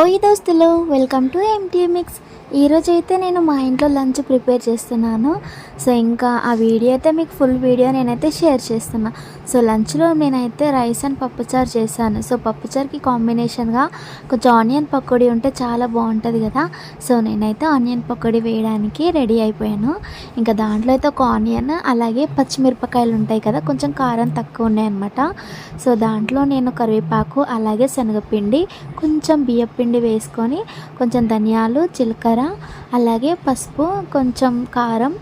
ఓయ్ దోస్తులు welcome to empty mix ఈరోజు అయితే నేను మా ఇంట్లో లంచ్ ప్రిపేర్ చేస్తున్నాను. సో ఇంకా ఆ వీడియో అయితే మీకు ఫుల్ వీడియో నేనైతే షేర్ చేస్తున్నా. సో లంచ్లో నేనైతే రైస్ అండ్ పప్పుచారు చేశాను. సో పప్పుచారుకి కాంబినేషన్గా కొంచెం ఆనియన్ పకోడీ ఉంటే చాలా బాగుంటుంది కదా. సో నేనైతే ఆనియన్ పకోడీ వేయడానికి రెడీ అయిపోయాను. ఇంకా దాంట్లో అయితే ఒక ఆనియన్ అలాగే పచ్చిమిరపకాయలు ఉంటాయి కదా కొంచెం కారం తక్కువ ఉన్నాయి అనమాట సో దాంట్లో నేను కరివేపాకు అలాగే శనగపిండి కొంచెం బియ్యపిండి పిండి వేసుకొని కొంచెం ధనియాలు జీలకర్ర అలాగే పసుపు కొంచెం కారం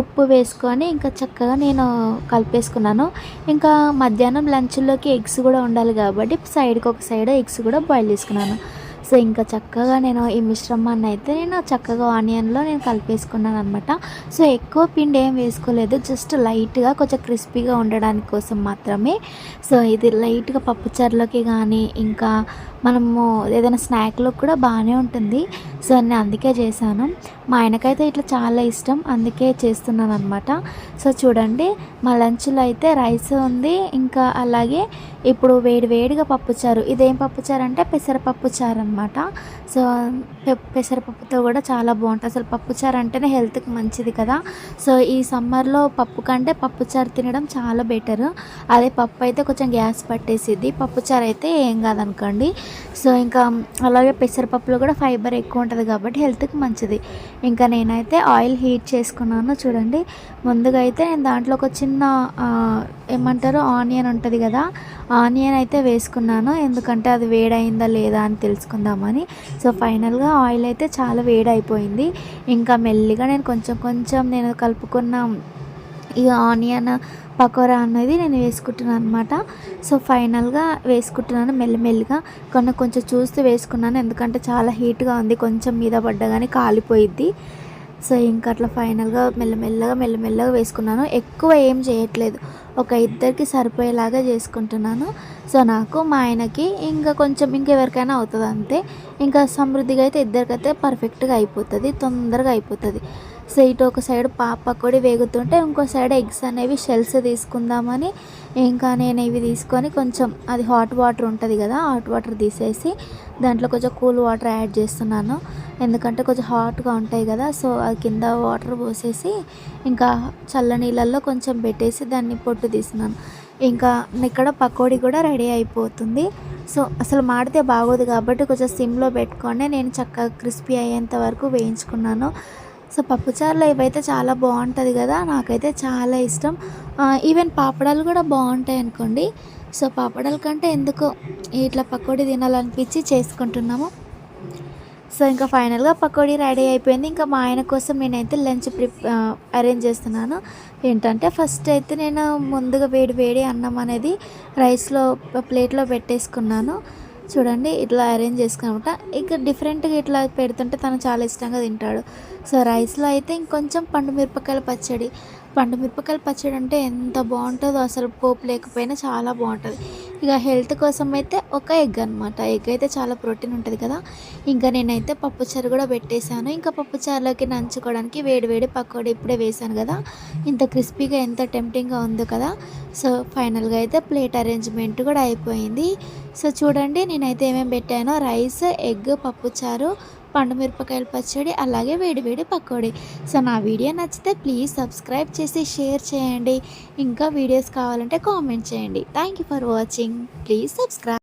ఉప్పు వేసుకొని ఇంకా చక్కగా నేను కలిపేసుకున్నాను. ఇంకా మధ్యాహ్నం లంచ్లోకి ఎగ్స్ కూడా ఉండాలి కాబట్టి సైడ్కి ఒక సైడ్ ఎగ్స్ కూడా బాయిల్ చేసుకున్నాను. సో ఇంకా చక్కగా నేను ఈ మిశ్రమాన్ని అయితే నేను చక్కగా ఆనియన్లో నేను కలిపేసుకున్నాను అనమాట సో ఎక్కువ పిండి ఏం వేసుకోలేదు జస్ట్ లైట్గా కొంచెం క్రిస్పీగా ఉండడానికి కోసం మాత్రమే. సో ఇది లైట్గా పప్పుచారులోకి కానీ ఇంకా మనము ఏదైనా స్నాక్లో కూడా బాగానే ఉంటుంది. సో నేను అందుకే చేశాను. మా ఆయనకైతే ఇట్లా చాలా ఇష్టం అందుకే చేస్తున్నాను అనమాట సో చూడండి మా లంచ్లో అయితే రైస్ ఉంది ఇంకా అలాగే ఇప్పుడు వేడి వేడిగా పప్పుచారు ఇదేం పప్పుచారు అంటే పెసరపప్పు చారు అనమాట సో పెసరపప్పుతో కూడా చాలా బాగుంటుంది. అసలు పప్పుచారు అంటేనే హెల్త్కి మంచిది కదా. సో ఈ సమ్మర్లో పప్పు కంటే పప్పుచారు తినడం చాలా బెటర్. అదే పప్పు అయితే కొంచెం గ్యాస్ పట్టేసిద్ది. పప్పుచారు అయితే ఏం కాదనుకోండి. సో ఇంకా అలాగే పెసరపప్పులో కూడా ఫైబర్ ఎక్కువ ఉంటుంది కాబట్టి హెల్త్కి మంచిది. ఇంకా నేనైతే ఆయిల్ హీట్ చేసుకున్నాను. చూడండి. ముందుగా అయితే నేను దాంట్లో ఒక చిన్న ఏమంటారు? ఆనియన్ ఉంటుంది కదా. ఆనియన్ అయితే వేసుకున్నాను. ఎందుకంటే అది వేడైందా లేదా అని తెలుసుకుందామని. సో ఫైనల్గా ఆయిల్ అయితే చాలా వేడైపోయింది. ఇంకా మెల్లిగా నేను కొంచెం కొంచెం నేను కలుపుకున్న ఈ ఆనియన్ పకోరా అనేది నేను వేసుకుంటున్నాను అనమాట సో ఫైనల్గా వేసుకుంటున్నాను మెల్లిమెల్లిగా. కొన్ని కొంచెం చూస్తూ వేసుకున్నాను. ఎందుకంటే చాలా హీట్గా ఉంది. కొంచెం మీద పడ్డగానే కాలిపోయిద్ది. సో ఇంకా అట్లా ఫైనల్గా మెల్లమెల్లగా మెల్లమెల్లగా వేసుకున్నాను. ఎక్కువ ఏం చేయట్లేదు. ఒక ఇద్దరికి సరిపోయేలాగా చేసుకుంటున్నాను. సో నాకు మా ఆయనకి ఇంకా కొంచెం ఇంకెవరికైనా అవుతుంది అంతే. ఇంకా సమృద్ధిగా అయితే ఇద్దరికైతే పర్ఫెక్ట్గా అయిపోతుంది తొందరగా అయిపోతుంది. సో ఇటు ఒక సైడ్ పాప పకోడీ వేగుతుంటే ఇంకో సైడ్ ఎగ్స్ అనేవి షెల్స్ తీసుకుందామని ఇంకా నేను ఇవి తీసుకొని కొంచెం అది హాట్ వాటర్ ఉంటుంది కదా హాట్ వాటర్ తీసేసి దాంట్లో కొంచెం కూల్ వాటర్ యాడ్ చేస్తున్నాను. ఎందుకంటే కొంచెం హాట్గా ఉంటాయి కదా సో అది కింద వాటర్ పోసేసి ఇంకా చల్ల నీళ్ళల్లో కొంచెం పెట్టేసి దాన్ని పొట్టు తీస్తున్నాను. ఇంకా ఇక్కడ పకోడీ కూడా రెడీ అయిపోతుంది. సో అసలు మాడితే బాగోదు కాబట్టి కొంచెం సిమ్లో పెట్టుకొని నేను చక్కగా క్రిస్పీ అయ్యేంత వరకు వేయించుకున్నాను. సో పప్పుచారులో ఇవైతే చాలా బాగుంటుంది కదా నాకైతే చాలా ఇష్టం. ఈవెన్ పాపడాలు కూడా బాగుంటాయి అనుకోండి. సో పాపడాల కంటే ఎందుకో ఇట్లా పకోడీ తినాలనిపించి చేసుకుంటున్నాము. సో ఇంకా ఫైనల్గా పకోడీ రెడీ అయిపోయింది. ఇంకా మా ఆయన కోసం నేనైతే లంచ్ ప్రిప్ అరేంజ్ చేస్తున్నాను. ఏంటంటే ఫస్ట్ అయితే నేను ముందుగా వేడి వేడి అన్నం అనేది రైస్లో ప్లేట్లో పెట్టేసుకున్నాను. చూడండి ఇట్లా అరేంజ్ చేసుకున్నమాట. ఇక డిఫరెంట్గా ఇట్లా పెడుతుంటే తను చాలా ఇష్టంగా తింటాడు. సో రైస్లో అయితే ఇంకొంచెం పండు మిరపకాయల పచ్చడి పండు మిరపకాయల పచ్చడి అంటే ఎంత బాగుంటుందో అసలు పోపు లేకపోయినా చాలా బాగుంటుంది. ఇక హెల్త్ కోసం అయితే ఒక ఎగ్ అనమాట ఎగ్ అయితే చాలా ప్రోటీన్ ఉంటుంది కదా. ఇంకా నేనైతే పప్పుచారు కూడా పెట్టేశాను. ఇంకా పప్పుచారులోకి నంచుకోవడానికి వేడి వేడి పకోడీ ఇప్పుడే వేశాను కదా. ఇంత క్రిస్పీగా ఎంత టెంప్టింగ్గా ఉందో కదా. సో ఫైనల్గా అయితే ప్లేట్ అరేంజ్మెంట్ కూడా అయిపోయింది. సో చూడండి నేనైతే ఏమేమి పెట్టానో. రైస్ ఎగ్ పప్పుచారు పండు మిరపకాయల పచ్చడి అలాగే వేడి వేడి పకోడీ. సో నా వీడియో నచ్చితే ప్లీజ్ సబ్స్క్రైబ్ చేసి షేర్ చేయండి. ఇంకా వీడియోస్ కావాలంటే కామెంట్ చేయండి. Thank you for watching please subscribe